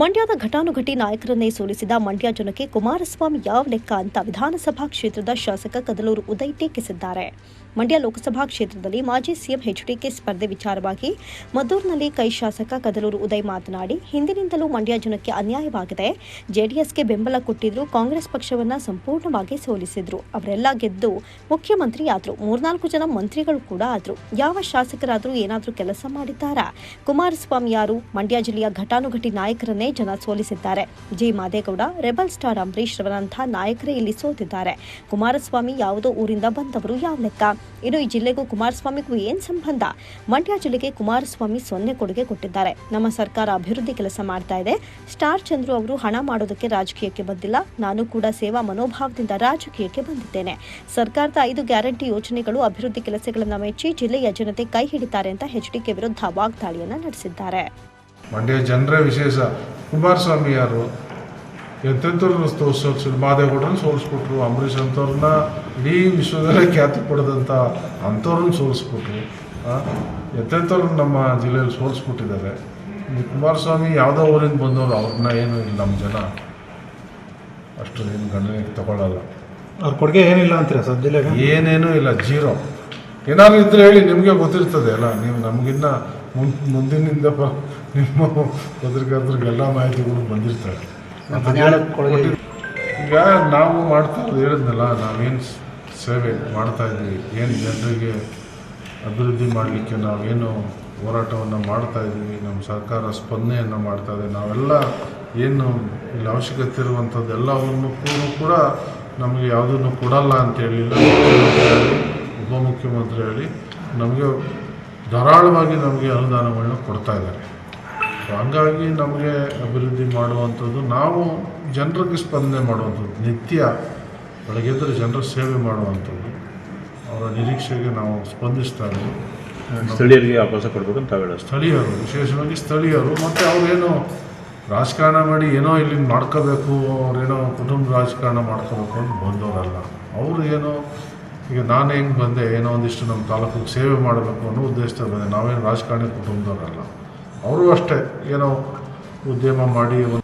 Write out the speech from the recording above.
ಮಂಡ್ಯದ ಘಟಾನುಘಟಿ ನಾಯಕರನ್ನೇ ಸೋಲಿಸಿದ ಮಂಡ್ಯ ಜನಕ್ಕೆ ಕುಮಾರಸ್ವಾಮಿ ಯಾವ ಲೆಕ್ಕ ಅಂತ ವಿಧಾನಸಭಾ ಕ್ಷೇತ್ರದ ಶಾಸಕ ಕದಲೂರು ಉದಯ್ ಟೀಕಿಸಿದ್ದಾರೆ. ಮಂಡ್ಯ ಲೋಕಸಭಾ ಕ್ಷೇತ್ರದಲ್ಲಿ ಮಾಜಿ ಸಿಎಂ ಎಚ್ಡಿಕೆ ಸ್ಪರ್ಧೆ ವಿಚಾರವಾಗಿ ಮದ್ದೂರಿನಲ್ಲಿ ಕೈ ಶಾಸಕ ಕದಲೂರು ಉದಯ್ ಮಾತನಾಡಿ, ಹಿಂದಿನಿಂದಲೂ ಮಂಡ್ಯ ಜನಕ್ಕೆ ಅನ್ಯಾಯವಾಗಿದೆ. ಜೆಡಿಎಸ್ಗೆ ಬೆಂಬಲ ಕೊಟ್ಟಿದ್ರು ಕಾಂಗ್ರೆಸ್ ಪಕ್ಷವನ್ನ ಸಂಪೂರ್ಣವಾಗಿ ಸೋಲಿಸಿದ್ರು. ಅವರೆಲ್ಲ ಗೆದ್ದು ಮುಖ್ಯಮಂತ್ರಿ ಆದ್ರು ಮೂರ್ನಾಲ್ಕು ಜನ ಮಂತ್ರಿಗಳು ಕೂಡ ಆದ್ರು. ಯಾವ ಶಾಸಕರಾದರೂ ಏನಾದರೂ ಕೆಲಸ ಮಾಡಿದ್ದಾರಾ? ಕುಮಾರಸ್ವಾಮಿ ಯಾರು? ಮಂಡ್ಯ ಜಿಲ್ಲೆಯ ಘಟಾನುಘಟಿ ನಾಯಕರನ್ನೇ ಜನ ಸೋಲಿಸಿದ್ದಾರೆ. G Madegowda, rebel star Ambareesh ರವರಂಥ ನಾಯಕರೇ ಇಲ್ಲಿ ಸೋತಿದ್ದಾರೆ. ಕುಮಾರಸ್ವಾಮಿ ಯಾವುದೋ ಊರಿಂದ ಬಂದವರು ಯಾವ ಲೆಕ್ಕ? ಇನ್ನು ಈ ಜಿಲ್ಲೆಗೂ ಕುಮಾರಸ್ವಾಮಿಗೂ ಏನ್ ಸಂಬಂಧ? ಮಂಡ್ಯ ಜಿಲ್ಲೆಗೆ ಕುಮಾರಸ್ವಾಮಿ ಸೊನ್ನೆ ಕೊಡುಗೆ ಕೊಟ್ಟಿದ್ದಾರೆ. ನಮ್ಮ ಸರ್ಕಾರ ಅಭಿವೃದ್ಧಿ ಕೆಲಸ ಮಾಡ್ತಾ ಇದೆ. ಸ್ಟಾರ್ ಚಂದ್ರು ಅವರು ಹಣ ಮಾಡೋದಕ್ಕೆ ರಾಜಕೀಯಕ್ಕೆ ಬಂದಿಲ್ಲ. ನಾನು ಕೂಡ ಸೇವಾ ಮನೋಭಾವದಿಂದ ರಾಜಕೀಯಕ್ಕೆ ಬಂದಿದ್ದೇನೆ. ಸರ್ಕಾರದ ಐದು ಗ್ಯಾರಂಟಿ ಯೋಜನೆಗಳು ಅಭಿವೃದ್ಧಿ ಕೆಲಸಗಳನ್ನು ಮೆಚ್ಚಿ ಜಿಲ್ಲೆಯ ಜನತೆ ಕೈ ಹಿಡಿತಾರೆ ಅಂತ ಎಚ್ಡಿಕೆ ವಿರುದ್ಧ ವಾಗ್ದಾಳಿಯನ್ನ ನಡೆಸಿದ್ದಾರೆ. ಮಂಡ್ಯ ಜನರೇ ವಿಶೇಷ. ಕುಮಾರಸ್ವಾಮಿ ಯಾರು ಎಂತೆಂಥವ್ರನ್ನ ತೋರಿಸೋದು ಮಾದೇಗೌಡರನ್ನ ಸೋಲಿಸ್ಬಿಟ್ರು ಅಂಬರೀಷ್ ಅಂಥವ್ರನ್ನ ಇಡೀ ವಿಶ್ವದಲ್ಲೇ ಖ್ಯಾತಿ ಪಡೆದಂಥ ಅಂಥವ್ರನ್ನ ಸೋಲಿಸ್ಬಿಟ್ರು ಎಂತೆಂಥವ್ರನ್ನ ನಮ್ಮ ಜಿಲ್ಲೆಯಲ್ಲಿ ಸೋಲಿಸ್ಬಿಟ್ಟಿದ್ದಾರೆ. ಈ ಕುಮಾರಸ್ವಾಮಿ ಯಾವುದೋ ಊರಿಂದ ಬಂದವರು ಅವ್ರನ್ನ ಏನು ಇಲ್ಲ ನಮ್ಮ ಜನ. ಅಷ್ಟು ಏನು ಗಣನೆ ತಗೊಳ್ಳಲ್ಲ ಅವ್ರ ಕೊಡುಗೆ ಏನಿಲ್ಲ ಅಂತೀರ ಸರ್ ಜಿಲ್ಲೆಗೆ? ಏನೇನೂ ಇಲ್ಲ ಜೀರೋ. ಏನಾದ್ರು ಇದ್ರೆ ಹೇಳಿ ನಿಮಗೆ ಗೊತ್ತಿರ್ತದೆ ಅಲ್ಲ ನೀವು ನಮಗಿನ್ನ ಮುಂದಿನಿಂದ ನಿಮ್ಮ ಪತ್ರಿಕಾರ್ತರಿಗೆಲ್ಲ ಮಾಹಿತಿಗಳು ಬಂದಿರ್ತಾರೆ. ಈಗ ನಾವು ಮಾಡ್ತಾ ಹೇಳಿದ್ನಲ್ಲ ನಾವೇನು ಸೇವೆ ಮಾಡ್ತಾ ಇದ್ವಿ ಏನು ಜನರಿಗೆ ಅಭಿವೃದ್ಧಿ ಮಾಡಲಿಕ್ಕೆ ನಾವೇನು ಹೋರಾಟವನ್ನು ಮಾಡ್ತಾ ಇದ್ವಿ ನಮ್ಮ ಸರ್ಕಾರ ಸ್ಪಂದನೆಯನ್ನು ಮಾಡ್ತಾ ಇದೆ ನಾವೆಲ್ಲ ಏನು ಇಲ್ಲಿ ಅವಶ್ಯಕತೆ ಇರುವಂಥದ್ದು ಎಲ್ಲವನ್ನು ಕೂಡ ನಮಗೆ ಯಾವುದನ್ನು ಕೊಡಲ್ಲ ಅಂತ ಹೇಳಿಲ್ಲ. ಉಪಮುಖ್ಯಮಂತ್ರಿ ಹೇಳಿ ನಮಗೆ ಧಾರಾಳವಾಗಿ ನಮಗೆ ಅನುದಾನಗಳನ್ನ ಕೊಡ್ತಾ ಇದ್ದಾರೆ. ಸೊ ಹಂಗಾಗಿ ನಮಗೆ ಅಭಿವೃದ್ಧಿ ಮಾಡುವಂಥದ್ದು ನಾವು ಜನರಿಗೆ ಸ್ಪಂದನೆ ಮಾಡುವಂಥದ್ದು ನಿತ್ಯ ಬೆಳಗ್ಗೆದ್ರೆ ಜನರ ಸೇವೆ ಮಾಡುವಂಥದ್ದು ಅವರ ನಿರೀಕ್ಷೆಗೆ ನಾವು ಸ್ಪಂದಿಸ್ತಾ ಇದ್ದೀವಿ. ಸ್ಥಳೀಯರಿಗೆ ಅವಕಾಶ ಕೊಡಬೇಕಂತ ಅಂತ ಹೇಳೋದು ಸ್ಥಳೀಯರು ವಿಶೇಷವಾಗಿ ಸ್ಥಳೀಯರು ಮತ್ತು ಅವರೇನು ರಾಜಕಾರಣ ಮಾಡಿ ಏನೋ ಇಲ್ಲಿ ಮಾಡ್ಕೋಬೇಕು ಅವರೇನೋ ಕುಟುಂಬ ರಾಜಕಾರಣ ಮಾಡ್ಕೋಬೇಕು ಅಂತ ಬಂದವರಲ್ಲ ಅವರು ಏನೋ ಈಗ ನಾನು ಹೆಂಗೆ ಬಂದೆ, ಏನೋ ಒಂದಿಷ್ಟು ನಮ್ಮ ತಾಲೂಕಿಗೆ ಸೇವೆ ಮಾಡಬೇಕು ಅನ್ನೋ ಉದ್ದೇಶದಲ್ಲಿ ಬಂದೆ. ನಾವೇನು ರಾಜಕಾರಣಿ ಕುಟುಂಬದವರಲ್ಲ. ಅವರು ಅಷ್ಟೇ, ಏನೋ ಉದ್ಯಮ ಮಾಡಿ ಒಂದು